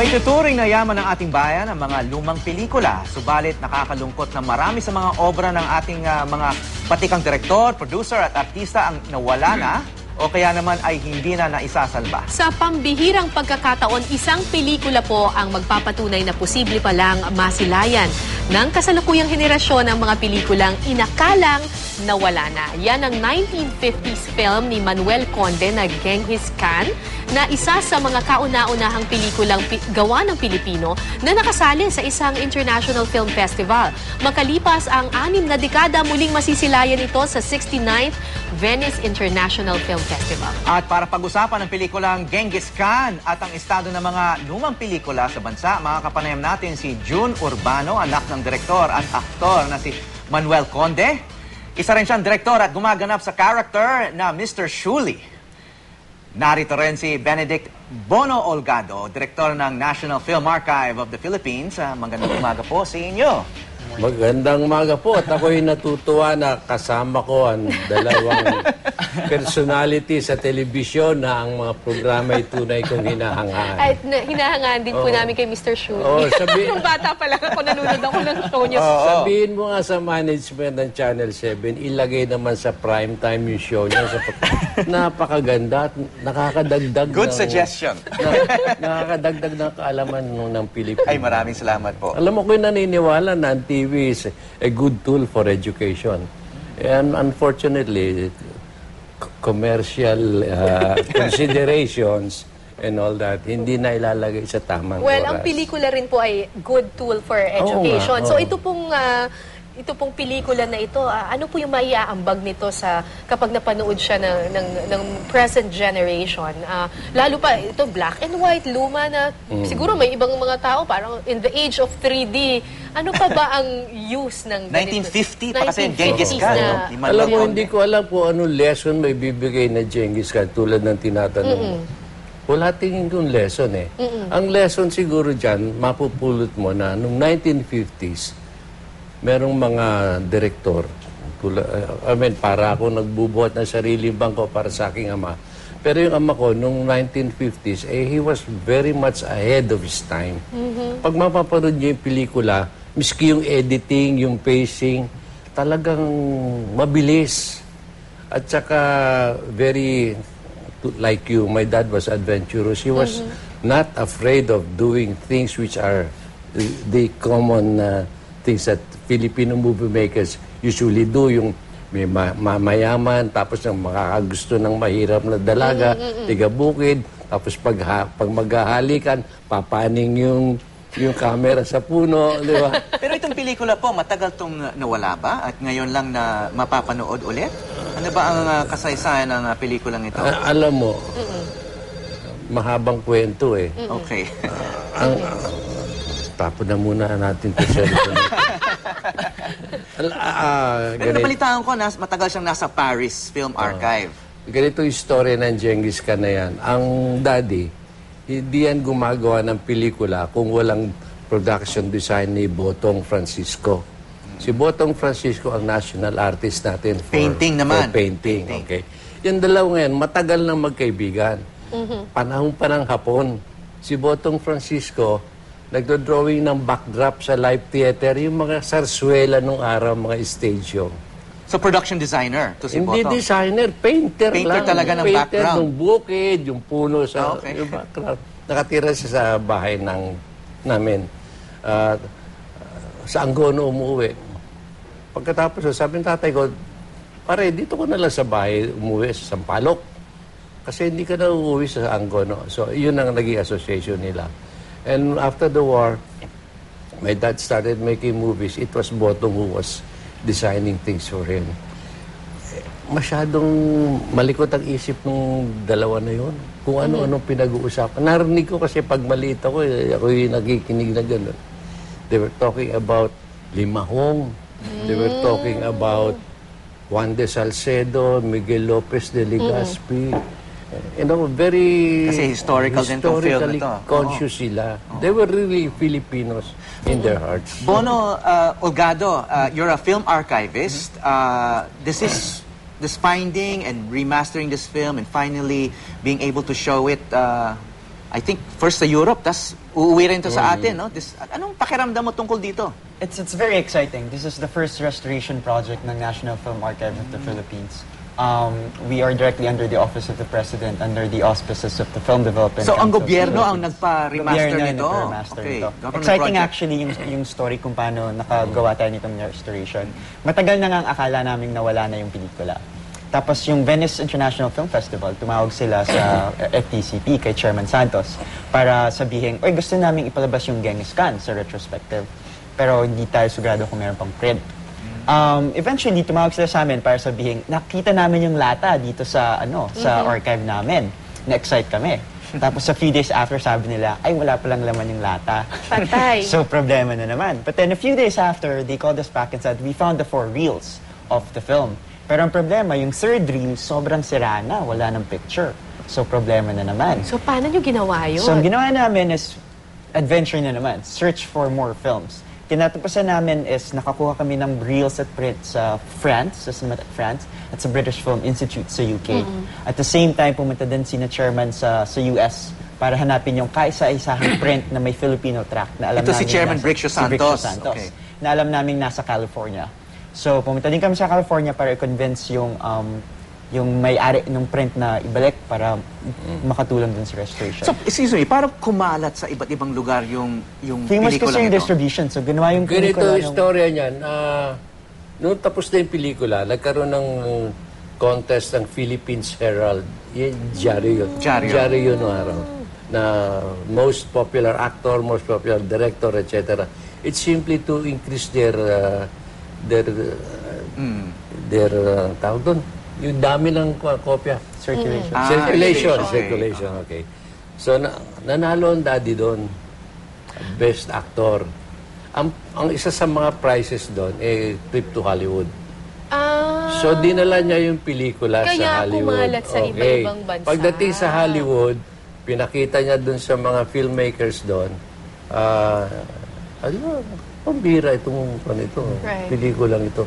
May tuturing na yaman ng ating bayan ang mga lumang pelikula. Subalit nakakalungkot na marami sa mga obra ng ating ah, mga batikang direktor, producer at artista ang nawala na o kaya naman ay hindi na naisasalba. Sa pambihirang pagkakataon, isang pelikula po ang magpapatunay na posible palang masilayan ng kasalukuyang henerasyon ng mga pelikulang inakalang nawala na. Yan ang 1950s film ni Manuel Conde na Genghis Khan na isa sa mga kauna-unahang pelikulang pi- gawa ng Pilipino na nakasali sa isang international film festival. Makalipas ang anim na dekada, muling masisilayan ito sa 69th Venice International Film Festival. At para pag-usapan ang pelikulang Genghis Khan at ang estado ng mga lumang pelikula sa bansa, makakapanayam natin si June Urbano, anak ng direktor at aktor na si Manuel Conde. Isa rin siyang direktor at gumaganap sa character na Mr. Shuli. Narito rin si Benedict Bono Olgado, direktor ng National Film Archive of the Philippines. Ah, Magandang umaga po sa inyo. Magandang umaga po at ako'y natutuwa na kasama ko ang dalawang personality sa telebisyon na ang mga programa ay tunay kong hinahangaan. At na, hinahangaan din po namin kay Mr. Shuli. Oo, sabi- Nung bata pa lang ako, nanonood ako ng show niya. Sabihin mo nga sa management ng Channel 7, ilagay naman sa prime time yung show niya. Sa napakaganda at nakakadagdag Good ng, suggestion. na, nakakadagdag ng kaalaman ng, ng Pilipino. Ay, maraming salamat po. Alam mo ko'y naniniwala na ang TV is a good tool for education. And unfortunately, commercial uh, considerations and all that, hindi na ilalagay sa tamang Well, oras. ang pelikula rin po ay good tool for education. nga, So oo. ito pong ah, ito pong pelikula na ito, ah, ano po yung maiaambag nito sa kapag napanood siya ng, ng, ng present generation? Ah, lalo pa, ito black and white, luma na, Mm. siguro may ibang mga tao, parang in the age of 3D, ano pa ba ang use ng ganito? 1950 pa kasi Genghis 1950s Khan, na- no? Alam mo, hindi ko alam kung anong lesson may bibigay na Genghis Khan tulad ng tinatanong mo. Wala tingin kong lesson eh. Ang lesson siguro dyan, mapupulot mo na noong 1950s, merong mga direktor, tula, I mean, para ako nagbubuhat ng sariling bangko para sa aking ama. Pero yung ama ko, noong 1950s, eh, he was very much ahead of his time. Pag mapapanood niyo yung pelikula, miski yung editing, yung pacing, talagang mabilis. At saka very like you, my dad was adventurous. He was not afraid of doing things which are the, the common uh, things that Filipino movie makers usually do. Yung may ma- ma- mayaman, tapos yung makakagusto ng mahirap na dalaga, tiga bukid, tapos pag, ha- pag maghahalikan, papaning yung yung camera sa puno, di ba? Pero itong pelikula po, matagal tong nawala ba? At ngayon lang na mapapanood ulit? Ano ba ang uh, kasaysayan ng uh, pelikulang ito? A- alam mo, mahabang kwento eh. Okay. Ang, tapon na muna natin sa Al- ah, Pero ganito, nabalitaan ko, nas, matagal siyang nasa Paris Film Archive. ganito yung story ng Genghis Khan na yan. Ang daddy, hindi yan gumagawa ng pelikula kung walang production design ni Botong Francisco. Si Botong Francisco ang national artist natin for, Painting naman. for painting. Painting. Okay. Yung dalawa ngayon, matagal nang magkaibigan. Panahon pa ng hapon. Si Botong Francisco, nagdo-drawing ng backdrop sa live theater, yung mga sarswela nung araw, mga stage show. So production designer to si Hindi Boto. designer, painter, Painter lang. talaga ng painter background. ng bukid, yung puno sa Ah, okay. yung background. Nakatira siya sa bahay ng namin. Ah, sa Angono umuwi. Pagkatapos, sabi ng tatay ko, pare, dito ko na lang sa bahay umuwi sa Sampalok. Kasi hindi ka na uuwi sa Angono. So, yun ang naging association nila. And after the war, my dad started making movies. It was Botong who was designing things for him. Masyadong malikot ang isip ng dalawa na yun. Kung ano-anong pinag-uusapan. Narinig ko kasi pag maliit ako, eh, ako yung nakikinig na gano'n. They were talking about Limahong. They were talking about Juan de Salcedo, Miguel Lopez de Legazpi. You know, very Kasi historical din tong film na historically to. conscious sila. They were really Filipinos in their hearts. Bono uh, Olgado, uh, you're a film archivist. Uh, this is this finding and remastering this film and finally being able to show it uh, I think first sa Europe, tas uuwi rin to sa atin, no? This, anong pakiramdam mo tungkol dito? It's it's very exciting. This is the first restoration project ng National Film Archive of the Philippines. Um, we are directly under the Office of the President, under the auspices of the Film Development So, ang Council gobyerno ang nagpa-remaster Gobyerno ang nito? nagpa-remaster Okay, nito. government Exciting project. actually yung, yung story kung paano nakagawa tayo nitong restoration. Matagal na nga ang akala namin nawala na yung pelikula. Tapos yung Venice International Film Festival, tumawag sila sa FTCP kay Chairman Santos para sabihin, oy gusto namin ipalabas yung Genghis Khan sa retrospective. Pero hindi tayo sigurado kung meron pang print. Um, eventually, tumawag sila sa amin para sabihin, nakita namin yung lata dito sa ano sa archive namin. Na-excite kami. Tapos a few days after, sabi nila, ay wala palang laman yung lata. Patay. so, problema na naman. But then a few days after, they called us back and said, we found the four reels of the film. Pero ang problema, yung third reel, sobrang sira na. Wala ng picture. So, problema na naman. So, paano nyo ginawa yun? So, ang ginawa namin is adventure na naman. Search for more films. Kinatapusan namin is nakakuha kami ng reels at print sa France, sa Cinematheque France, at sa British Film Institute sa UK. At the same time, pumunta din si na chairman sa, sa US para hanapin yung kaisa-isahang print na may Filipino track na alam Ito si Chairman nasa- Briccio si Briccio Santos. Santos. Okay. Na alam namin nasa California. So, pumunta din kami sa California para i-convince yung um, yung may-ari ng print na ibalik para makatulong dun sa restoration. So, excuse me, parang kumalat sa iba't ibang lugar yung, yung Famous pelikula kasi yung distribution. So, ginawa yung Ganito pelikula yung nung- istorya niyan. ah, noong tapos na yung pelikula, nagkaroon ng contest ng Philippines Herald. Yan, Diaryo yun. Diaryo. yun noong araw. Na most popular actor, most popular director, etc. It's simply to increase their uh, their uh, their uh, tawag doon, yung dami ng ko- kopya. circulation. Ah, circulation, okay. circulation, okay. So, na, nanalo ang daddy doon. Best actor. Ang, ang isa sa mga prizes doon, eh, trip to Hollywood. Ah, So, dinala niya yung pelikula Kaya sa Hollywood. kumalat sa iba-ibang bansa. Pagdating sa Hollywood, pinakita niya doon sa mga filmmakers doon, ah, ano, pambira itong ano ito, Right. pelikulang ito.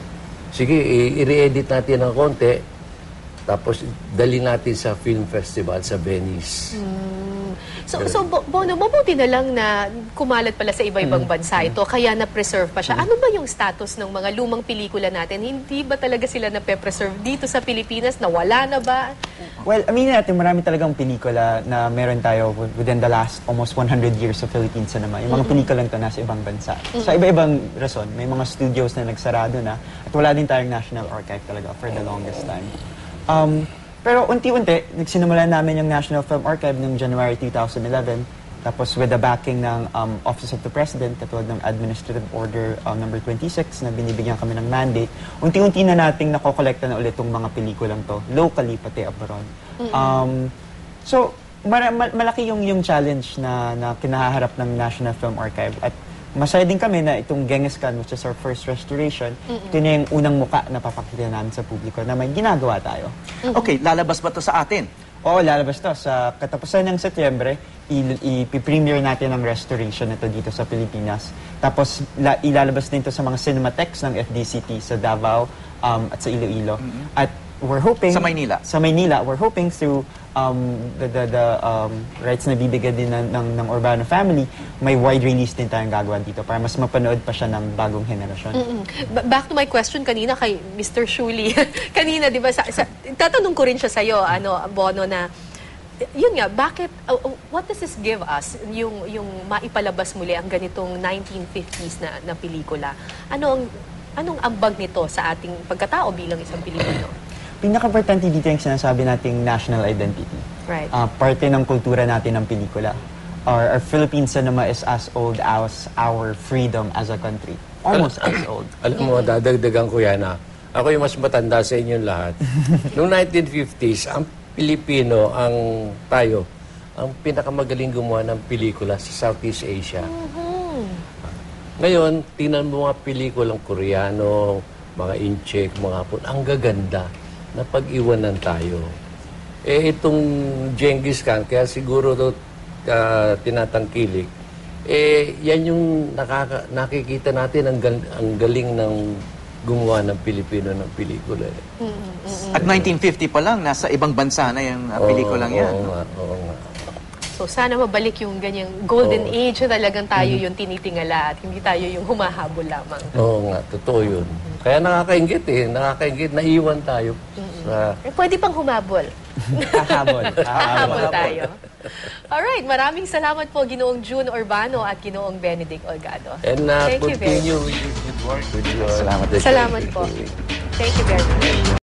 Sige, i- i-re-edit natin ng konti, tapos dali natin sa film festival sa Venice. so, so Bo- Bono, mabuti na lang na kumalat pala sa Mm. iba-ibang bansa ito, kaya na-preserve pa siya. Ano ba yung status ng mga lumang pelikula natin? Hindi ba talaga sila na-preserve dito sa Pilipinas? Nawala na ba? Well, aminin natin, marami talagang pelikula na meron tayo within the last almost 100 years of Philippine cinema. Yung mga pelikulang to nasa ibang bansa. Sa iba-ibang rason, may mga studios na nagsarado na at wala din tayong National Archive talaga for the longest time. Um, pero unti-unti, nagsinimula namin yung National Film Archive noong January 2011. Tapos with the backing ng um, Office of the President, katulad ng Administrative Order um, number 26 na binibigyan kami ng mandate, unti-unti na nating nakokolekta na ulit tong mga pelikulang to, locally pati abroad. Um, so, mara- ma- malaki yung, yung challenge na, na kinaharap ng National Film Archive at masaya din kami na itong Genghis Khan, which is our first restoration, ito na yung unang muka na papakita namin sa publiko na may ginagawa tayo. Okay, lalabas ba to sa atin? Oo, lalabas to. Sa katapusan ng Setyembre, i- i-premiere natin ang restoration nito dito sa Pilipinas. Tapos la- ilalabas din to sa mga cinematheques ng FDCT sa Davao um, at sa Iloilo. At we're hoping... Sa Maynila? Sa Maynila. We're hoping through um, the, the, the um, rights na bibigyan din ng, ng, ng Urbano family, may wide release din tayong gagawa dito para mas mapanood pa siya ng bagong henerasyon. Mm. Ba- Back to my question kanina kay Mr. Shuli. kanina, di ba, sa, sa, tatanong ko rin siya sa'yo, ano, Bono, na yun nga, bakit, uh, what does this give us, yung, yung maipalabas muli ang ganitong 1950s na, na pelikula? Ano ang, anong ambag nito sa ating pagkatao bilang isang Pilipino? Pinaka-importante dito yung sinasabi nating national identity. Right. Ah, parte ng kultura natin ng pelikula. Our, our Philippine cinema is as old as our freedom as a country. Almost as old. Alam mo, dadagdagan ko yan ah. Ako yung mas matanda sa inyong lahat. Noong 1950s, ang Pilipino, ang tayo, ang pinakamagaling gumawa ng pelikula sa Southeast Asia. Ngayon, tingnan mo mga pelikulang Koreano, mga Incheck, mga Hapon, ang gaganda na pag-iwanan tayo. Eh, itong Genghis Khan, kaya siguro to ah, tinatangkilik, eh, yan yung nakaka, nakikita natin ang, gal- ang galing ng gumawa ng Pilipino ng pelikula. eh. At 1950 pa lang, nasa ibang bansa na yung uh, pelikulang Oo, yan. Oo nga, oo nga. So sana mabalik yung ganyang golden Oo. age na talagang tayo Mm-hmm. yung tinitingala at hindi tayo yung humahabol lamang. Oo nga, totoo yun. Kaya nakakaingit eh, nakakaingit, naiwan tayo sa... Eh, pwede pang humabol. Kahabol. Hahabol tayo. Alright, maraming salamat po Ginoong June Urbano at Ginoong Benedict Olgado. And uh, Thank you very continue with your good work with your Salamat. Salamat po. Thank you very much.